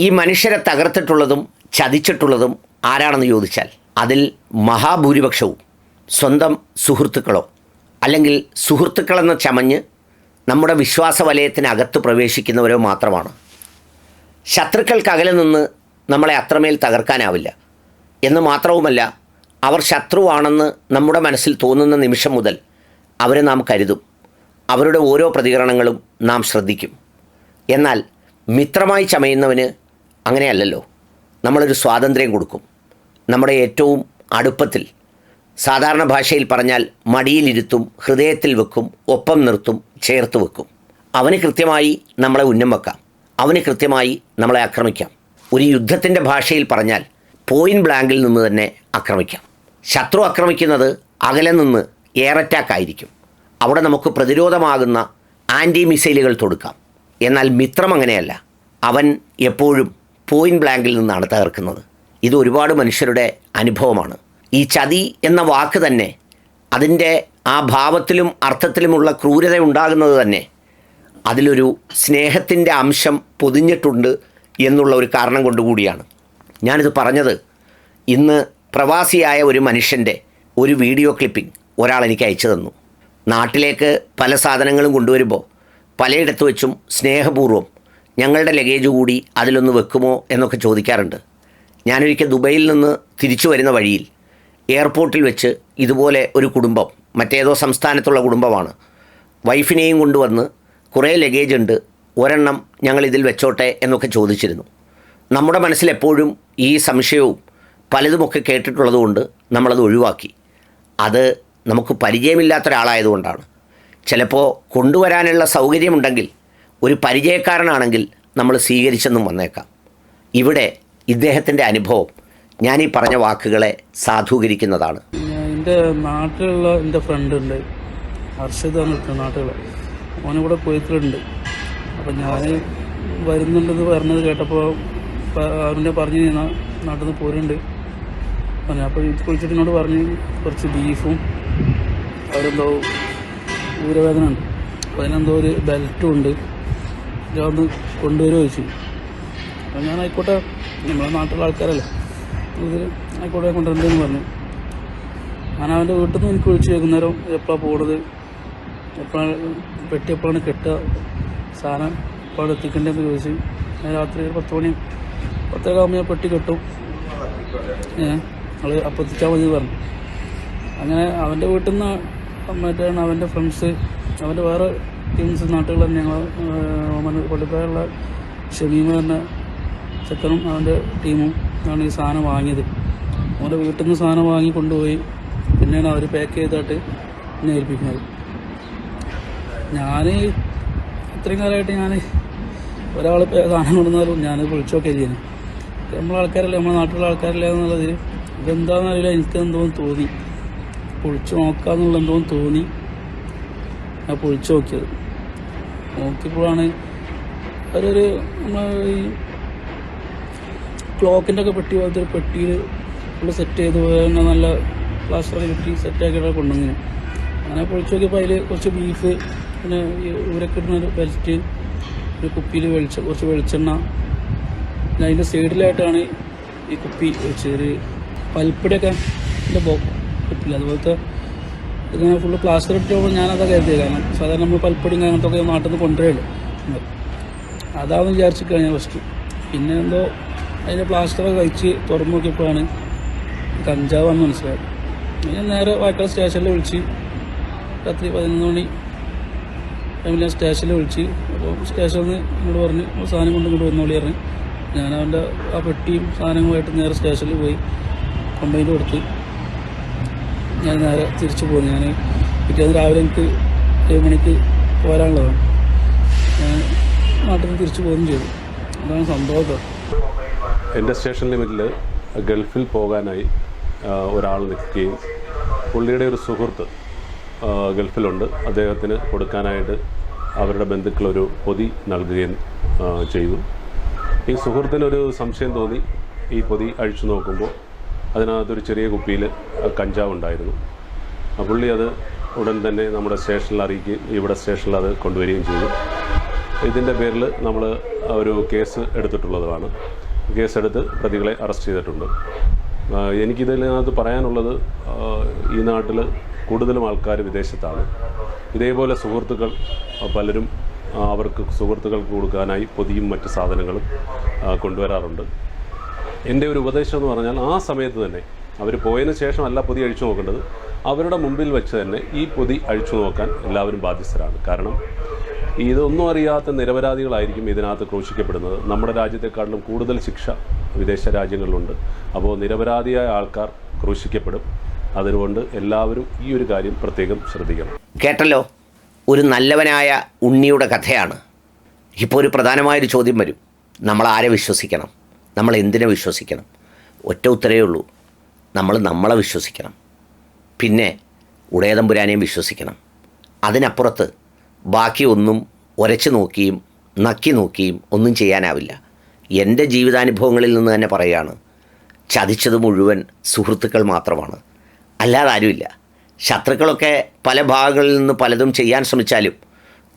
ഈ മനുഷ്യരെ തകർത്തിട്ടുള്ളതും ചതിച്ചിട്ടുള്ളതും ആരാണെന്ന് ചോദിച്ചാൽ അതിൽ മഹാഭൂരിപക്ഷവും സ്വന്തം സുഹൃത്തുക്കളോ അല്ലെങ്കിൽ സുഹൃത്തുക്കളെന്ന് ചമഞ്ഞ് നമ്മുടെ വിശ്വാസ വലയത്തിനകത്ത് പ്രവേശിക്കുന്നവരോ മാത്രമാണ്. ശത്രുക്കൾക്കകലെ നിന്ന് നമ്മളെ അത്രമേൽ തകർക്കാനാവില്ല. എന്ന് മാത്രവുമല്ല അവർ ശത്രുവാണെന്ന് നമ്മുടെ മനസ്സിൽ തോന്നുന്ന നിമിഷം മുതൽ അവരെ നാം കരുതും. അവരുടെ ഓരോ പ്രതികരണങ്ങളും നാം ശ്രദ്ധിക്കും. എന്നാൽ മിത്രമായി ചമയുന്നവന് അങ്ങനെയല്ലല്ലോ. നമ്മളൊരു സ്വാതന്ത്ര്യം കൊടുക്കും. നമ്മുടെ ഏറ്റവും അടുപ്പത്തിൽ സാധാരണ ഭാഷയിൽ പറഞ്ഞാൽ മടിയിലിരുത്തും ഹൃദയത്തിൽ വെക്കും ഒപ്പം നിർത്തും ചേർത്ത് വെക്കും. അവന് കൃത്യമായി നമ്മളെ ഉന്നം വെക്കാം. അവന് കൃത്യമായി നമ്മളെ ആക്രമിക്കാം. ഒരു യുദ്ധത്തിന്റെ ഭാഷയിൽ പറഞ്ഞാൽ പോയിന്റ് ബ്ലാങ്കിൽ നിന്ന് തന്നെ ആക്രമിക്കാം. ശത്രു ആക്രമിക്കുന്നത് അകലെ നിന്ന് എയർ അറ്റാക്ക് ആയിരിക്കും. അവിടെ നമുക്ക് പ്രതിരോധമാകുന്ന ആന്റി മിസൈലുകൾ തൊടുക്കാം. എന്നാൽ മിത്രം അങ്ങനെയല്ല. അവൻ എപ്പോഴും പോയിന്റ് ബ്ലാങ്കിൽ നിന്നാണ് തകർക്കുന്നത്. ഇത് ഒരുപാട് മനുഷ്യരുടെ അനുഭവമാണ്. ഈ ചതി എന്ന വാക്ക് തന്നെ അതിന്റെ ആ ഭാവത്തിലും അർത്ഥത്തിലുമുള്ള ക്രൂരത ഉണ്ടാകുന്നത് തന്നെ അതിലൊരു സ്നേഹത്തിന്റെ അംശം പൊതിഞ്ഞിട്ടുണ്ട് എന്നുള്ള ഒരു കാരണം കൊണ്ടുകൂടിയാണ് ഞാനിത് പറഞ്ഞത് ഇന്ന് പ്രവാസിയായ ഒരു മനുഷ്യന്റെ ഒരു വീഡിയോ ക്ലിപ്പിംഗ് ഒരാൾ എനിക്ക് അയച്ചു തന്നു. നാട്ടിലേക്ക് പല സാധനങ്ങളും കൊണ്ടുവരുമ്പോൾ പലയിടത്ത് വെച്ചും സ്നേഹപൂർവം ഞങ്ങളുടെ ലഗേജ് കൂടി അതിലൊന്ന് വെക്കുമോ എന്നൊക്കെ ചോദിക്കാറുണ്ട്. ഞാനൊരിക്കൽ ദുബൈയിൽ നിന്ന് തിരിച്ചു വരുന്ന വഴിയിൽ എയർപോർട്ടിൽ വെച്ച് ഇതുപോലെ ഒരു കുടുംബം മറ്റേതോ സംസ്ഥാനത്തുള്ള കുടുംബമാണ്. വൈഫിനെയും കൊണ്ടുവന്ന് കുറേ ലഗേജ് ഉണ്ട് ഒരെണ്ണം ഞങ്ങൾ ഇതിൽ വെച്ചോട്ടെ എന്നൊക്കെ ചോദിച്ചിരുന്നു. നമ്മുടെ മനസ്സിലെപ്പോഴും ഈ സംശയവും പലതുമൊക്കെ കേട്ടിട്ടുള്ളതുകൊണ്ട് നമ്മളത് ഒഴിവാക്കി. അത് നമുക്ക് പരിചയമില്ലാത്ത ഒരാളായതുകൊണ്ടാണ് ചിലപ്പോൾ കൊണ്ടുവരാനുള്ള സൗകര്യമുണ്ടെങ്കിൽ ഒരു പരിചയക്കാരനാണെങ്കിൽ നമ്മൾ സ്വീകരിച്ചെന്നും വന്നേക്കാം. ഇവിടെ ഇദ്ദേഹത്തിന്റെ അനുഭവം ഞാൻ ഈ പറഞ്ഞ വാക്കുകളെ സാധൂകരിക്കുന്നതാണ്. എന്റെ നാട്ടിലുള്ള എന്റെ ഫ്രണ്ട് ഉണ്ട് ഹർഷിത എന്നിട്ട് നാട്ടിലുള്ള. ഓനിവിടെ പോയിട്ടുണ്ട്. അപ്പം ഞാൻ വരുന്നുണ്ടെന്ന് പറഞ്ഞത് കേട്ടപ്പോൾ അവനെ പറഞ്ഞു നാട്ടിൽ നിന്ന് പോരുന്നുണ്ട്. പറഞ്ഞു അപ്പോൾ വിളിച്ചിട്ട് എന്നോട് പറഞ്ഞ് കുറച്ച് ബീഫും അവരെന്തോ ഊരവേദന ഉണ്ട്. അപ്പോൾ അതിനെന്തോ ഒരു ബെൽറ്റും ഉണ്ട്. ഒന്ന് കൊണ്ടുവരുമോ ചോദിച്ചു. അപ്പം ഞാൻ ആയിക്കോട്ടെ നമ്മളെ നാട്ടിലുള്ള ആൾക്കാരല്ലേ. ഇത് ആയിക്കോട്ടെ കൊണ്ടുവരണ്ടെന്ന് പറഞ്ഞു. ഞാൻ അവന്റെ വീട്ടിൽ നിന്ന് എനിക്ക് വിളിച്ച് വൈകുന്നേരം എപ്പോഴാണ് പോണത്? എപ്പോഴാണ് പെട്ടി എപ്പോഴാണ് കെട്ടുക? സാധനം എപ്പോഴാണ് എത്തിക്കേണ്ടതെന്ന് ചോദിച്ചു. ഞാൻ രാത്രി ഒരു പത്ത് മണി പത്തര ആകുമ്പോൾ ഞാൻ പെട്ടി കെട്ടും. ഏഹ് നമ്മൾ അപ്പം എത്തിച്ചാൽ മതി പറഞ്ഞു. അങ്ങനെ അവന്റെ വീട്ടിൽ നിന്ന് മറ്റാണ് അവന്റെ ഫ്രണ്ട്സ് അവന്റെ വേറെ ടീംസ് നാട്ടുകളിൽ ഞങ്ങൾ പള്ളിപ്പായുള്ള ഷമീമ എന്ന ചെക്കനും അവന്റെ ടീമും ആണ് ഈ സാധനം വാങ്ങിയത്. അവന്റെ വീട്ടിൽ നിന്ന് സാധനം വാങ്ങി കൊണ്ടുപോയി പിന്നെയാണ് അവർ പാക്ക് ചെയ്തിട്ട് എന്നെ ഏൽപ്പിക്കുന്നത്. ഞാൻ ഇത്രയും കാലമായിട്ട് ഞാൻ ഒരാൾ സാധനം കൊണ്ടുവന്നാലും ഞാൻ വിളിച്ചൊക്കെ ചെയ്യുന്നു നമ്മളെ ആൾക്കാരല്ലേ നമ്മളെ നാട്ടിലുള്ള ആൾക്കാരല്ലേ എന്നുള്ളതിൽ ഇതെന്താണെന്ന് അറിയില്ല എനിക്ക് എന്തോന്ന് തോന്നി. പൊളിച്ചു നോക്കാന്നുള്ള എന്തോന്ന് തോന്നി. ഞാൻ പൊളിച്ചു നോക്കിയത്. നോക്കിയപ്പോഴാണ് അതൊരു നമ്മൾ ഈ ക്ലോക്കിന്റെ ഒക്കെ പെട്ടി പോലത്തെ ഒരു പെട്ടിയിൽ ഫുള്ള് സെറ്റ് ചെയ്ത് തന്നെ നല്ല പ്ലാസ്റ്ററൊക്കെ കിട്ടി സെറ്റാക്കിയിട്ട് കൊണ്ടുവന്നിന്. അങ്ങനെ പൊളിച്ച് നോക്കിയപ്പോൾ അതിൽ കുറച്ച് ബീഫ് പിന്നെ ഈ ഊരൊക്കെ ഇടുന്ന ഒരു ബെൽറ്റ് ഒരു കുപ്പിയിൽ വെളിച്ച കുറച്ച് വെളിച്ചെണ്ണ. പിന്നെ അതിന്റെ സൈഡിലായിട്ടാണ് ഈ കുപ്പി വെച്ച് ഒരു പൽപ്പിടൊക്കെ എന്റെ ബോ കുപ്പില്ല അതുപോലത്തെ ഇങ്ങനെ ഫുള്ള് പ്ലാസ്റ്റർ ഇട്ടപ്പോൾ ഞാനതാ കരുതിയത്. കാരണം സാധാരണ നമ്മൾ പൽപ്പൊടി അങ്ങനത്തെ ഒക്കെ നാട്ടിൽ നിന്ന് കൊണ്ടുവരുള്ളൂ അതാണെന്ന് വിചാരിച്ച് കഴിഞ്ഞ ഫസ്റ്റ് പിന്നെ എന്തോ അതിന്റെ പ്ലാസ്റ്ററൊക്കെ കഴിച്ച് തുറന്നു നോക്കിയപ്പോഴാണ് കഞ്ചാവാന്ന് മനസ്സിലായത്. പിന്നെ നേരെ വായക്കാട് സ്റ്റേഷനിൽ വിളിച്ച് രാത്രി പതിനൊന്ന് മണി ഞാൻ സ്റ്റേഷനിൽ വിളിച്ച് അപ്പോൾ സ്റ്റേഷനിൽ നിന്ന് ഇങ്ങോട്ട് പറഞ്ഞ് "നിങ്ങൾ സാധനം കൊണ്ട് ഇങ്ങോട്ട് വന്നോളി പറഞ്ഞ് ഞാൻ അവന്റെ ആ പെട്ടിയും സാധനങ്ങളുമായിട്ട് നേരെ സ്റ്റേഷനിൽ പോയി കംപ്ലൈന്റ് കൊടുത്ത്. ഞാൻ നേരെ തിരിച്ചു പോകുന്നു ഞാൻ പിറ്റേന്ന് രാവിലെ എനിക്ക് ഏഴ് മണിക്ക് പോരാനുള്ളതാണ്. ഞാൻ നാട്ടിൽ നിന്ന് തിരിച്ചു പോകുകയും ചെയ്തു. അതാണ് സംഭവം. എന്റെ സ്റ്റേഷൻ ലിമിറ്റിൽ ഗൾഫിൽ പോകാനായി ഒരാൾ നിൽക്കുകയും പുള്ളിയുടെ ഒരു സുഹൃത്ത് ഗൾഫിലുണ്ട്. അദ്ദേഹത്തിന് കൊടുക്കാനായിട്ട് അവരുടെ ബന്ധുക്കളൊരു പൊതി നൽകുകയും ചെയ്തു. ഈ സുഹൃത്തിനൊരു സംശയം തോന്നി. ഈ പൊതി അഴിച്ചു നോക്കുമ്പോൾ അതിനകത്തൊരു ചെറിയ കുപ്പിയിൽ കഞ്ചാവ് ഉണ്ടായിരുന്നു. പുള്ളി അത് ഉടൻ തന്നെ നമ്മുടെ സ്റ്റേഷനിൽ അറിയിക്കുകയും ഇവിടെ സ്റ്റേഷനിൽ അത് കൊണ്ടുവരികയും ചെയ്തു. ഇതിന്റെ പേരിൽ നമ്മൾ ഒരു കേസ് എടുത്തിട്ടുള്ളതാണ് കേസെടുത്ത് പ്രതികളെ അറസ്റ്റ് ചെയ്തിട്ടുണ്ട്. എനിക്കിതിനകത്ത് പറയാനുള്ളത് ഈ നാട്ടിൽ കൂടുതലും ആൾക്കാർ വിദേശത്താണ്. ഇതേപോലെ സുഹൃത്തുക്കൾ പലരും അവർക്ക് സുഹൃത്തുക്കൾക്ക് കൊടുക്കാനായി പൊതിയും മറ്റ് സാധനങ്ങളും കൊണ്ടുവരാറുണ്ട്. എന്റെ ഒരു ഉപദേശം എന്ന് പറഞ്ഞാൽ ആ സമയത്ത് തന്നെ അവർ പോയതിന് ശേഷമല്ല പൊതി അഴിച്ചു നോക്കേണ്ടത്. അവരുടെ മുമ്പിൽ വെച്ച് തന്നെ ഈ പൊതി അഴിച്ചു നോക്കാൻ എല്ലാവരും ബാധ്യസ്ഥരാണ്. കാരണം ഇതൊന്നും അറിയാത്ത നിരപരാധികളായിരിക്കും ഇതിനകത്ത് ക്രൂശിക്കപ്പെടുന്നത്. നമ്മുടെ രാജ്യത്തെക്കാട്ടിലും കൂടുതൽ ശിക്ഷ വിദേശ രാജ്യങ്ങളിലുണ്ട്. അപ്പോൾ നിരപരാധിയായ ആൾക്കാർ ക്രൂശിക്കപ്പെടും. അതുകൊണ്ട് എല്ലാവരും ഈ ഒരു കാര്യം പ്രത്യേകം ശ്രദ്ധിക്കണം. കേട്ടല്ലോ? ഒരു നല്ലവനായ ഉണ്ണിയുടെ കഥയാണ്. ഇപ്പോൾ ഒരു പ്രധാനമായൊരു ചോദ്യം വരും. നമ്മൾ ആരെ വിശ്വസിക്കണം. നമ്മൾ എന്തിനെ വിശ്വസിക്കണം? ഒറ്റ ഉത്തരേ ഉള്ളൂ. നമ്മൾ നമ്മളെ വിശ്വസിക്കണം. പിന്നെ ഉടയതമ്പുരാനെയും വിശ്വസിക്കണം. അതിനപ്പുറത്ത് ബാക്കി ഒന്നും ഉരച്ചു നോക്കിയും നക്കി നോക്കിയും ഒന്നും ചെയ്യാനാവില്ല. എന്റെ ജീവിതാനുഭവങ്ങളിൽ നിന്ന് തന്നെ പറയുകയാണ് ചതിച്ചത് മുഴുവൻ സുഹൃത്തുക്കൾ മാത്രമാണ്. അല്ലാതെ ആരുമില്ല. ശത്രുക്കളൊക്കെ പല ഭാഗങ്ങളിൽ നിന്ന് പലതും ചെയ്യാൻ ശ്രമിച്ചാലും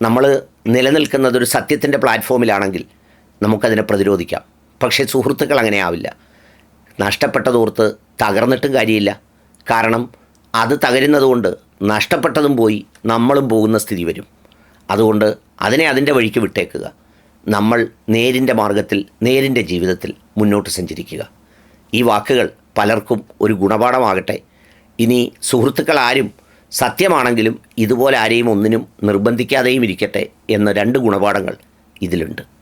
നമ്മൾ നിലനിൽക്കുന്നത് ഒരു സത്യത്തിന്റെ പ്ലാറ്റ്ഫോമിലാണെങ്കിൽ നമുക്കതിനെ പ്രതിരോധിക്കാം. പക്ഷേ സുഹൃത്തുക്കൾ അങ്ങനെ ആവില്ല നഷ്ടപ്പെട്ടതോർത്ത് തകർന്നിട്ടും കാര്യമില്ല. കാരണം അത് തകരുന്നതുകൊണ്ട് നഷ്ടപ്പെട്ടതും പോയി നമ്മളും പോകുന്ന സ്ഥിതി വരും. അതുകൊണ്ട് അതിനെ അതിന്റെ വഴിക്ക് വിട്ടേക്കുക. നമ്മൾ നേരിന്റെ മാർഗത്തിൽ നേരിന്റെ ജീവിതത്തിൽ മുന്നോട്ട് സഞ്ചരിക്കുക. ഈ വാക്കുകൾ പലർക്കും ഒരു ഗുണപാഠമാകട്ടെ. ഇനി സുഹൃത്തുക്കൾ ആരും സത്യമാണെങ്കിലും ഇതുപോലെ ആരെയും ഒന്നിനും നിർബന്ധിക്കാതെയും ഇരിക്കട്ടെ എന്ന രണ്ട് ഗുണപാഠങ്ങൾ ഇതിലുണ്ട്.